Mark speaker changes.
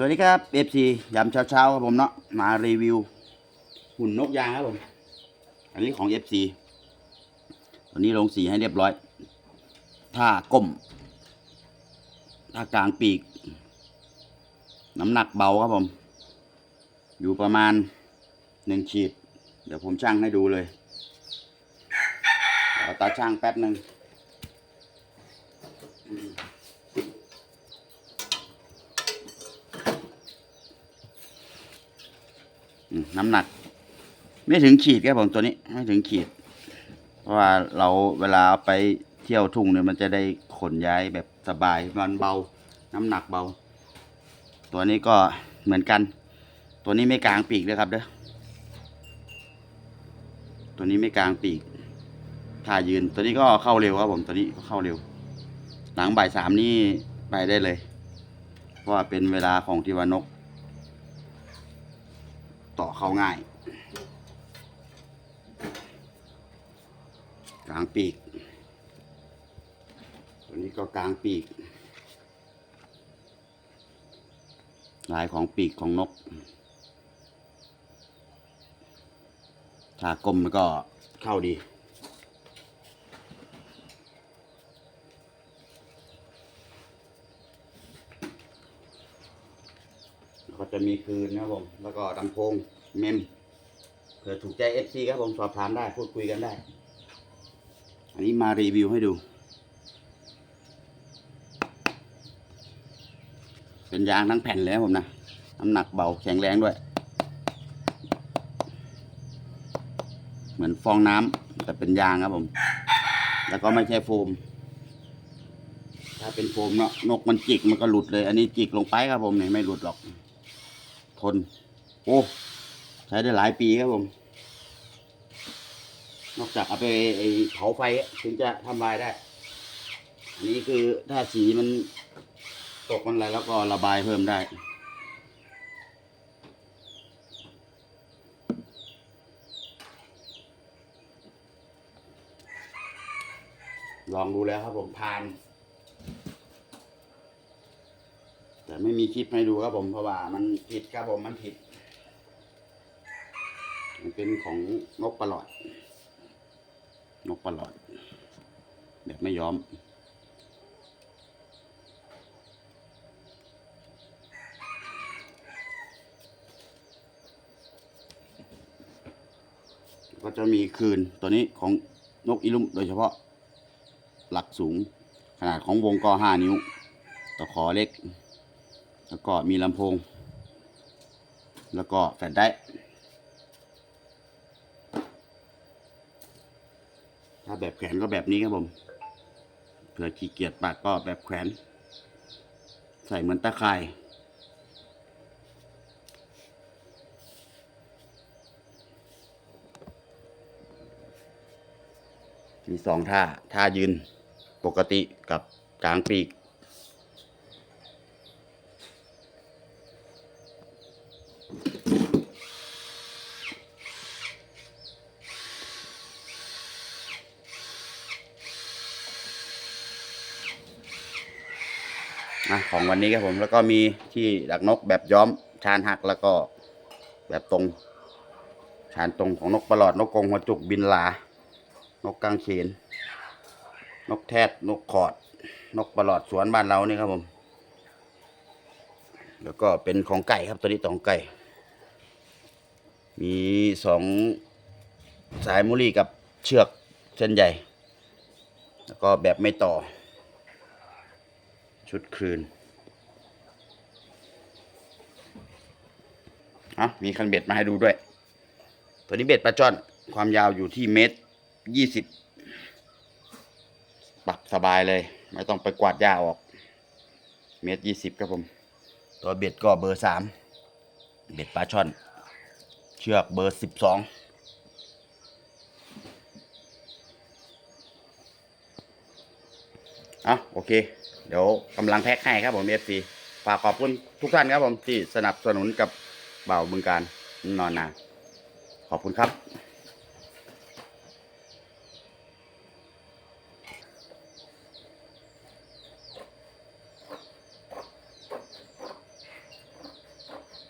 Speaker 1: สวัสดีครับเอฟซียามเช้าๆครับผมเนาะมารีวิว หุ่นนกยางครับผม อันนี้ของเอฟซีตัวนี้ลงสีให้เรียบร้อยท่าก้มท่ากลางปีก น้ำหนักเบาครับผม อยู่ประมาณหนึ่งขีด เดี๋ยวผมช่างให้ดูเลยเอาตาช่างแป๊บหนึ่ง อืม น้ำหนัก ไม่ถึงขีดครับผมตัวนี้ ไม่ถึงขีด เพราะว่าเราเวลาไปเที่ยวทุ่งเนี่ยมันจะได้ขนย้ายแบบสบายมันเบา น้ำหนักเบา ตัวนี้ก็เหมือนกัน ตัวนี้ไม่กลางปีกเลยครับเด้อตัวนี้ไม่กลางปีกถ้ายืน ตัวนี้ก็เข้าเร็วครับผมตัวนี้ก็เข้าเร็ว หลังบ่ายสามนี่ไปได้เลย เพราะว่าเป็นเวลาของทีวานก ต่อเข้าง่าย กลางปีก ตัวนี้ก็กลางปีก ลายของปีกของนก ถ้ากลมมันก็เข้าดี แล้วก็ จะมีคืนนะครับผม แล้วก็ลำโพงเมมเผื่อถูกใจ FC ครับผมสอบถามได้พูดคุยกันได้ อันนี้มารีวิวให้ดู เป็นยางทั้งแผ่นเลยนะผมนะน้ำหนักเบาแข็งแรงด้วย เหมือนฟองน้ำแต่เป็นยางครับผม แล้วก็ไม่ใช่โฟมถ้าเป็นโฟมเนาะนกมันจิกมันก็หลุดเลย อันนี้จิกลงไปครับผมเนี่ยไม่หลุดหรอก ทน โอ้ ใช้ได้หลายปีครับผม นอกจากเอาไปเผาไฟอะถึงจะทำลายได้ อันนี้คือถ้าสีมันตกมันอะไรแล้วก็ระบายเพิ่มได้ลองดูแล้วครับผมผ่าน แต่ ไม่มีคลิปให้ดูครับผมเพราะว่ามันผิดครับผมมันผิด มันเป็นของนกประหลอด นกประหลอด แบบไม่ยอมก็จะมีคืนตัวนี้ของนกอีลุมโดยเฉพาะหลักสูง ขนาดของวงก็ห้านิ้วตะขอเล็ก แล้วก็มีลำโพง แล้วก็แฟลชได้ถ้าแบบแขวนก็แบบนี้ครับผมเผื่อขี้เกียจปากก็แบบแขวน ใส่เหมือนตะข่ายมีสองท่า ท่ายืนปกติกับกลางปีก นะของวันนี้ครับผมแล้วก็มีที่ดักนกแบบย้อมชานหักแล้วก็แบบตรง ชานตรงของนกประหลอดนกกงหัวจุกบินหลานกกางเขน นกแทดนกขอด นกประหลอดสวนบ้านเรานี่ครับผม แล้วก็เป็นของไก่ครับตัวนี้ของไก่ มีสองสายมุลีกับเชือกเส้นใหญ่ แล้วก็แบบไม่ต่อ ชุดคืนอะมีคันเบ็ดมาให้ดูด้วย ตัวนี้เบ็ดปลาช่อน ความยาวอยู่ที่เมตรยี่สิบปรับสบายเลย ไม่ต้องไปกวาดหญ้าออก เมตรยี่สิบครับผม ตัวเบ็ดก็เบอร์สามเบ็ดปลาช่อน เชือกเบอร์สิบสองอะโอเค เดี๋ยวกำลังแพ็คให้ครับผมเอฟซีฝากขอบคุณทุกท่านครับผมที่สนับสนุนกับเบ่าวบึงการนอนนาขอบคุณครับ